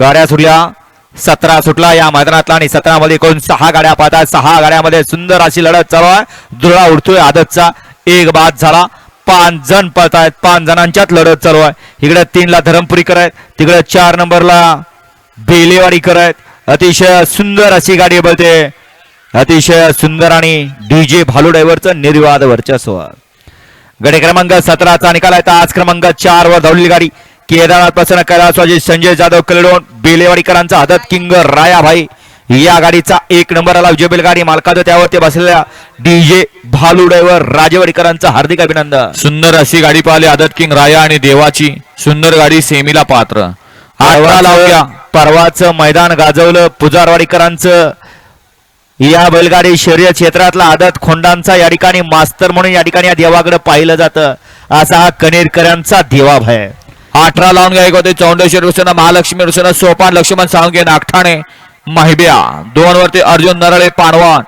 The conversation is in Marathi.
गाड्या सुटल्या सतरा सुटला या मैदानातला आणि सतरा मध्ये एकूण सहा गाड्या पाहतात सहा गाड्यामध्ये सुंदर अशी लढत चालू आहे. दुरा उडतोय. आदतचा एक बाद झाला. पाच जण पळतायत. आहेत पाच जणांच्यात लढत चालू आहे. इकडे तीनला धरमपुरीकर आहेत तिकडे चार नंबरला बेलेवाडीकर आहेत अतिशय सुंदर अशी गाडी बोलते. अतिशय सुंदर आणि डीजे भालू ड्रायव्हरचं निर्वाद वर्चस्व. गडे क्रमांक सतराचा निकाल आहे. तर आज क्रमांक चार वर धावलेली गाडी. केदारनाथ प्रसन्न कैलासवाजी संजय जाधव कलडोन बेलेवाडीकरांचा आदत किंग रायाभाई. या गाडीचा एक नंबर आला विजय गाडी. मालकाचं त्यावरती बसलेल्या डीजे भालू ड्रायव्हर राजेवाडीकरांचं हार्दिक अभिनंदन. सुंदर अशी गाडी पाहिली आदत किंग राया आणि देवाची. सुंदर गाडी सेमीला पात्र. आठवा लावूया परवाचं मैदान गाजवलं पुजारवाडीकरांचं. या बैलगाडी शर्यत क्षेत्रातला आदत खोंडांचा या ठिकाणी मास्तर म्हणून या ठिकाणी या देवाकडे पाहिलं जातं. असा हा कनेरकरांचा देवाभ आहे अठरा लावून घ्या. एक होते चौंडेश्वर रुसना महालक्ष्मी रुसना सोपान लक्ष्मण सावंगे नागठाणे महिब्या. दोन वरती अर्जुन नरळे पानवान